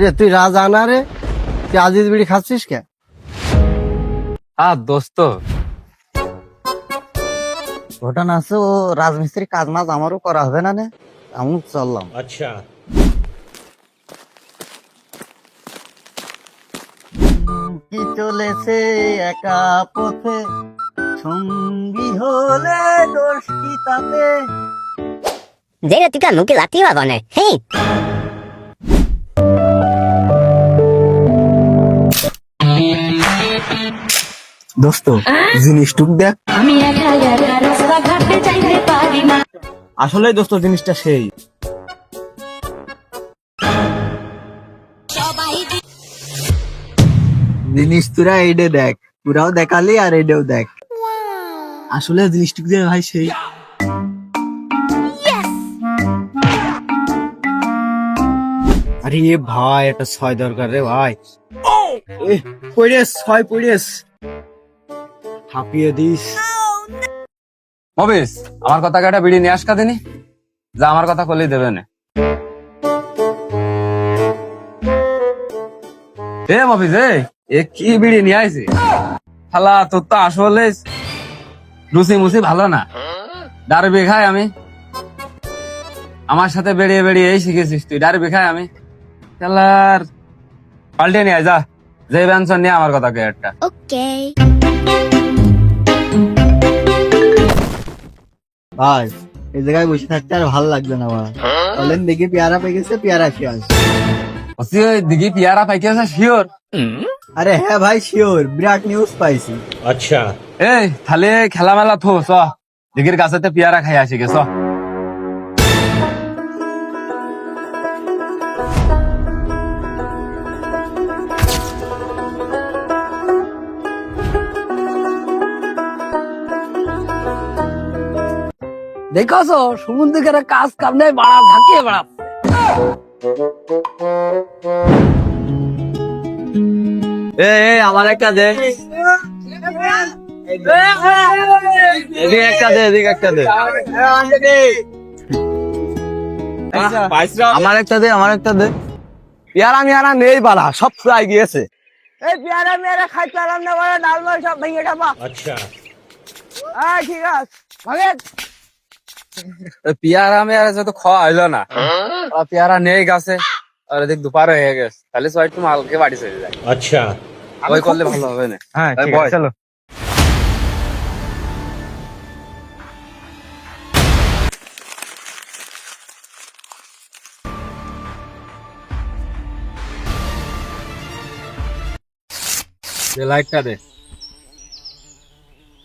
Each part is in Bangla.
রে তুই রাজা না রে? তুই আজিজ বিড়ি খাচ্ছিস কে? আর দোস্ত। ঘটনা আছে ও রাজমিস্ত্রি কাজ মাজ আমারও করা হবে না আমি চললাম। আচ্ছা। কি চলেছে একা পথে সঙ্গী হলে দোষ কি তাতে? যেটা তুই মুখে লাথি বাবা নে হেই। দোস্ত জিনিসটুক দেখ। আমি একা একা রাস্তা ঘাটে চাইতে পারি না। আসলে দোস্ত জিনিসটা সেই। জিনিস তোরা এইডে দেখ। তোরাও দেখালি আর এইডেও দেখ। আসলে জিনিসটুক দিয়ে ভাই সেই। আরে ভাই, একটা ছয় দরকার রে ভাই। ছয় পড়েস। হাঁপিয়ে দিস। আমার কথা বিড়ি নিয়ে আসকা দিনি যা আমার কথা কলেই দেবে না। এ এ কি বিড়ি নিয়ে আইছি? শালা, তোর তো আসলে লুচি মুচি ভালো না। ডারবি খাই আমি। আমার সাথে বেরিয়ে বেরিয়ে এই শিখেছিস তুই, ডারবি খাই আমি। খেলার পাল্টে নিয়ে যা। যে ব্যানসন নিয়ে আমার কথা কে ওকে ভাই এই জায়গায় বসে থাকতে আর ভালো লাগবে না আমার। বলেন দেখি পেয়ারা পেয়ে গেছে পেয়ারা খেয়ে আসবে দিদি পিয়ারা পাইতেছে শিওর। hmm? আরে হ্যাঁ ভাই শিওর বিরাট নিউজ পাইছি। আচ্ছা। এই তাহলে খেলা মেলা থো চ। দিদির কাছে পিয়ারা খাই আসি গেছ দেখছ সমুদ্রের কাজ কাম নেই বাড়া ধাকিয়ে এ আমার একটা দে। এদিকে একটা দে এদিকে একটা দে। আচ্ছা। আমার একটা দে আমার একটা দে। পেয়ারা মেয়ারা নেই বাড়া সব গিয়েছে। এই পেয়ারা মেয়ারা খাইতে পেয়ারা না বাড়া ডাল সব ভেঙে যাবা আচ্ছা। হ্যাঁ ঠিক আছে। পেয়ারা আমি আর যত খাওয়া হইলো না পেয়ারা নেই গাছে আর দেখ দুপারে হয়ে গেছে তাহলে সবাই তুমি হালকে বাড়ি চলে যায় আচ্ছা ওই করলে ভালো হবে না হ্যাঁ চলো লাইটটা দে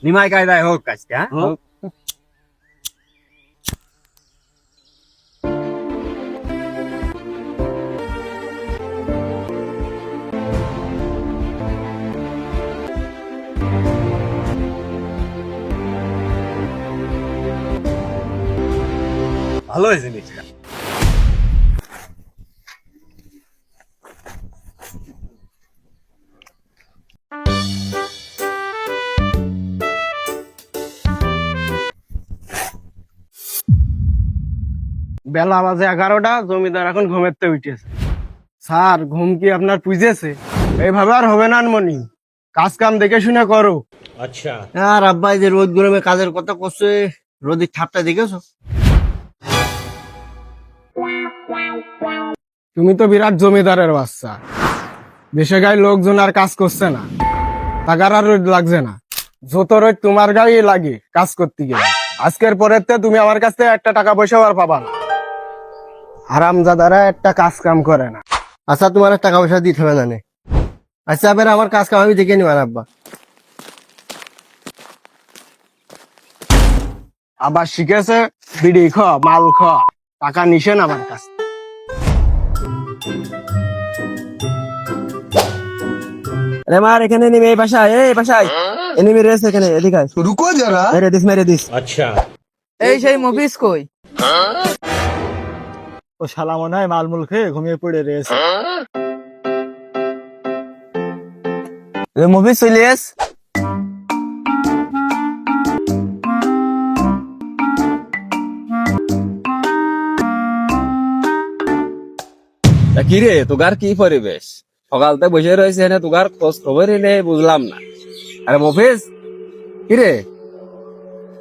নিমাই কায়দায় হোক কাজটা হোক ভালো হয়েছে জিনিসটা বেলা বাজে এগারোটা জমিদার এখন ঘুমেরতে উঠেছে। স্যার ঘুম কি আপনার পুজেছে? এইভাবে আর হবে না মনি কাজ কাম দেখে শুনে করো। আচ্ছা। হ্যাঁ, আর আব্বা যে রোদ গরমে কাজের কথা করছে রোদের ছাপটা দেখেছ? তুমি তো বিরাট জমিদারের বাচ্চা। দেশে গায়ে লোকজন আর কাজ করছে না। টাকার আর রোদ লাগছে না। যত রোদ তোমার গায়ে লাগে কাজ করতে গেলে আজকের পরের তুমি আমার কাছ থেকে একটা টাকা পয়সা আর পাবা না। হারামজাদারা একটা কাজ কাম করে না। আচ্ছা তোমার টাকা পয়সা দিতে হবে না আচ্ছা এবার আমার কাজ কাম আমি দেখে নিব আব্বা। আবার শিখেছে বিড়ি খ মাল খ। টাকা নিছেন আমার কাছ আরে মার এখানে নেমে এই বাসায় এই বাসায়। হ্যাঁ? এনিমি রেস এখানে এদিকে রুকো যারা। মেরে দিস মেরে দিস। আচ্ছা। এই সেই মুভিস কই? ও শালা মনে হয় মালমুল খেয়ে ঘুমিয়ে পড়ে রেস রে মফিস চলে এস কিরে তোগার কি পরিবেশ? সকালতে বসে রয়েছে এনে তোগার খোঁজ খবরই নেই বুঝলাম না। আরে মফিস কি রে?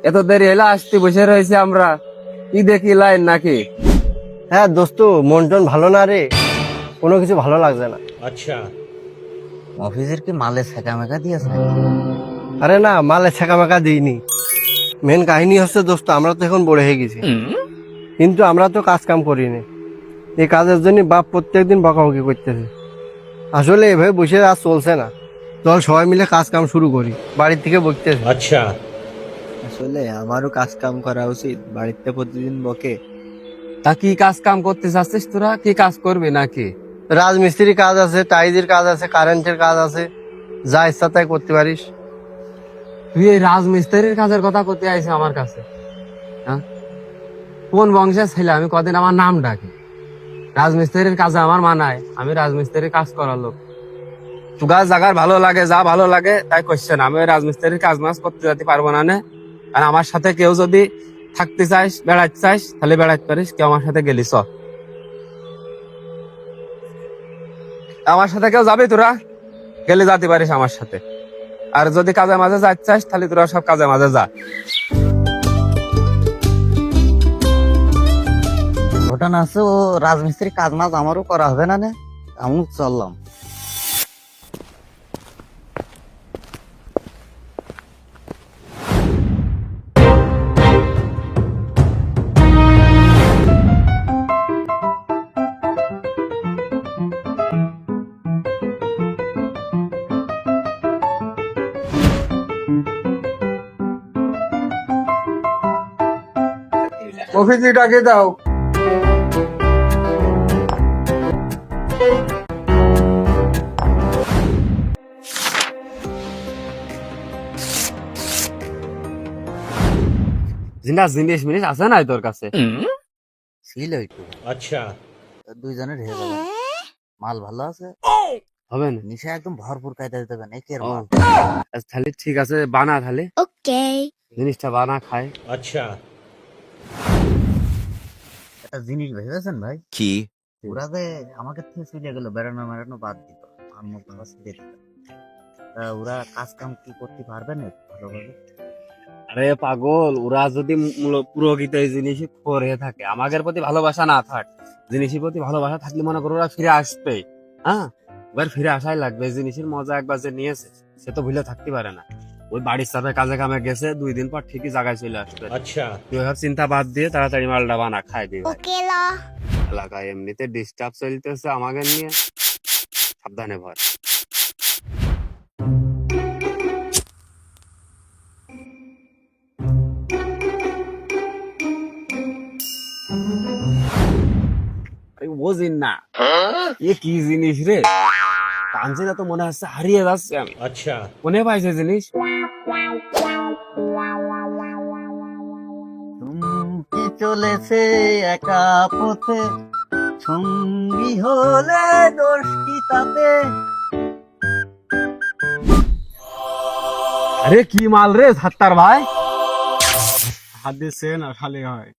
এত দেরি এলা আসতে বসে রয়েছে আমরা। কি দেখি লাইন নাকি? হ্যাঁ দোস্ত মন টন ভালো না রে। কোনো কিছু ভালো লাগছে না। আচ্ছা। অফিসের কি মালে ছেঁকা মেকা দিয়েছে? আরে না মালে ছেঁকা মেকা দিইনি। মেন কাহিনী হচ্ছে দোস্ত আমরা তো এখন বড় হয়ে গেছি। কিন্তু আমরা তো কাজ কাম করিনি। এই কাজের জন্য বাপ প্রত্যেকদিন বকাবকি করতেছে। আসলে এভাবে বসে আর চলছে না। চল সবাই মিলে কাজ কাম শুরু করি। বাড়ির থেকে বকতেছে। আসলে আমারও কাজ কাম করা উচিত। বাড়িতে প্রতিদিন বকে। তা কি কাজ কাম করতে চাচ্ছিস তোরা? কি কাজ করবি নাকি? রাজমিস্ত্রি কাজ আছে টাইজির কাজ আছে কারেন্টের কাজ আছে। যা ইচ্ছা তাই করতে পারিস। তুই এই রাজমিস্ত্রির কাজের কথা করতে আইস আমার কাছে হ্যাঁ? কোন বংশের ছেলে? আমি কদিন আমার নাম ডাকি। রাজমিস্ত্রির কাজে আমার মানায় আমি রাজমিস্ত্রির কাজ করার লোক। তুগার জায়গার ভালো লাগে, যা ভালো লাগে, তাই কোশ্চেন আমি রাজমিস্ত্রির কাজ মাস করতে যেতে পারব না নে। আর আমার সাথে কেউ যদি থাকতে চাইস বেড়াতে চাইস তাহলে বেড়াতে পারিস, কেউ আমার সাথে গেলিস চ। আমার সাথে কেউ যাবি তোরা? গেলে যেতে পারিস আমার সাথে। আর যদি কাজে মাঝে যাতে চাস, তাহলে তোরা সব কাজে মাঝে যা। ঘটনা আছে, ও রাজমিস্ত্রি কাজ মাজ আমারও করা হবে না? আমি চললাম। অফিসে ডাকে দাও। জিনিস জিনিস মিনিস আছে নাই তোর কাছে? ছিল একটু। আচ্ছা। দুইজনের হয়ে যাবে মাল ভালো আছে। হবে না। নিশা একদম ভরপুর কায়দা দিতে হবে একের মাল। আচ্ছা, তাহলে ঠিক আছে বানা তাহলে Okay. জিনিসটা বানা খাই একটা জিনিস ভেবেছেন ভাই? কি? ওরা যে আমাকে থেকে চলে গেল বেড়ানো মেড়ানো বাদ দিত আমার দেখতে তা ওরা কাজ কাম কি করতে পারবে না ভালোভাবে? আরে পাগল ওরা যদি পুরোহিত এই জিনিস করে থাকে আমাদের প্রতি ভালোবাসা না থাক জিনিসের প্রতি ভালোবাসা থাকলে মনে করো ওরা ফিরে আসবে হ্যাঁ? এবার ফিরে আসাই লাগবে এই জিনিসের মজা একবার যে নিয়েছে সে তো ভুলে থাকতে পারে না। ওই বাড়ির সাথে কাজে কামে গেছে দুই দিন পর ঠিকই জায়গায় চলে আসবে। আচ্ছা। তুই সব চিন্তা বাদ দিয়ে তাড়াতাড়ি মালটা বানা খাই দিবি. এলাকায় এমনিতে ডিস্টার্ব চলতেছে আমাকে নিয়ে। সাবধানে ভর। আরে না। এ কি জিনিস রে? কানছে তো মনে হচ্ছে হারিয়ে যাচ্ছে। আমি আচ্ছা। কোনে পাইছে জিনিস? তুমি চলেছে একা পথে সঙ্গী হলে দোষ কি তাতে? আরে কি মাল রে সাত্তার ভাই? হাত দিচ্ছে না খালি হয়।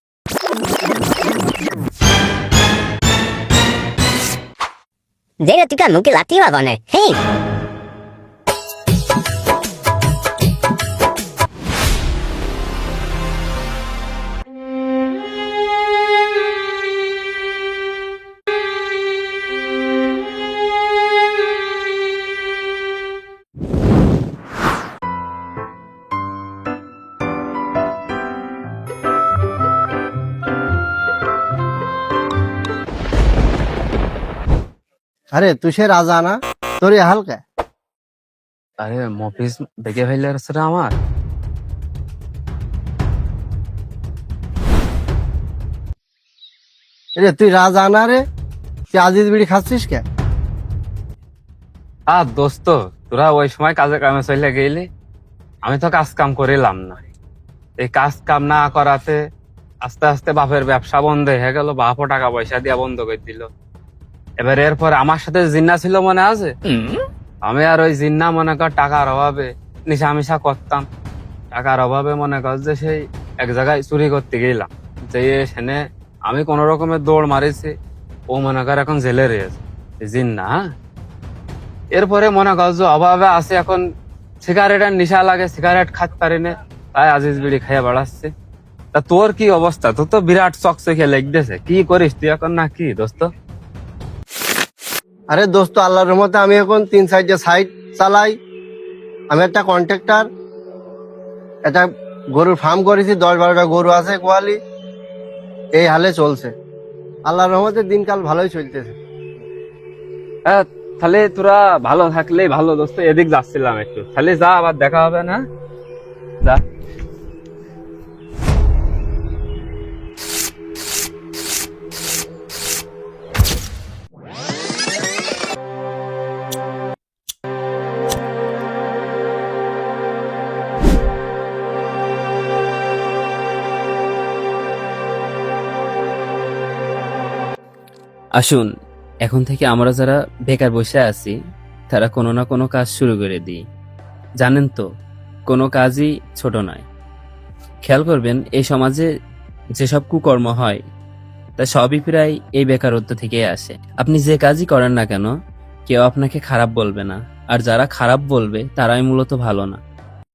Jaya tuh kan mungkin latih lah bane. আরে তুই সে রাজা না? তোর হালকা আরে মফিস দেখে ফেললে সেটা আমার। রে তুই রাজা না রে? তুই আজিজ বিড়ি খাচ্ছিস কে? আর দোস্ত তোরা ওই সময় কাজে কামে চলে গেলি। আমি তো কাজ কাম করিলাম না। এই কাজ কাম না করাতে আস্তে আস্তে বাপের ব্যবসা বন্ধ হয়ে গেল বাপও টাকা পয়সা দিয়া বন্ধ করে দিল। এবার এরপর আমার সাথে জিন্না ছিল মনে আছে? আমি আর ওই জিন্না মনে কর টাকার অভাবে নিশা মিশা করতাম। টাকার অভাবে মনে কর যে সেই এক জায়গায় চুরি করতে গেলাম। যে সেনে আমি কোন রকমের দৌড় মারিছি ও মনে কর এখন জেলে রয়েছে। জিন না হ্যাঁ? এরপরে মনে কর যে অভাবে আছে এখন সিগারেটের নিশা লাগে সিগারেট খাতে পারি না তাই আজিজ বিড়ি খেয়ে বেড়াচ্ছে। তা তোর কি অবস্থা? তোর তো বিরাট চকচকে লেগতেছে। কি করিস? তুই এখন না কি দোস্ত? আরে দোস্ত, আল্লাহর রহমতে আমি এখন তিন সাইডে সাইড চালাই। আমি একটা কন্ট্রাক্টর একটা গরুর ফার্ম করেছি, দশ বারোটা গরু আছে কোয়ালি। এই হালে চলছে। আল্লাহর রহমতে দিনকাল ভালোই চলতেছে। হ্যাঁ তাহলে তোরা ভালো থাকলেই ভালো দোস্ত, এদিক যাচ্ছিলাম একটু। তাহলে যা, আবার দেখা হবে না? যা। আসুন, এখন থেকে আমরা যারা বেকার বসে আছি, তারা কোনো না কোনো কাজ শুরু করে দিই। জানেন তো, কোনো কাজই ছোট নয়। খেয়াল করবেন, এই সমাজে যেসব কুকর্ম হয়, তা সবই প্রায় এই বেকারত্ব থেকেই আসে। আপনি যে কাজই করেন না কেন, কেউ আপনাকে খারাপ বলবে না। আর যারা খারাপ বলবে, তারাই মূলত ভালো না।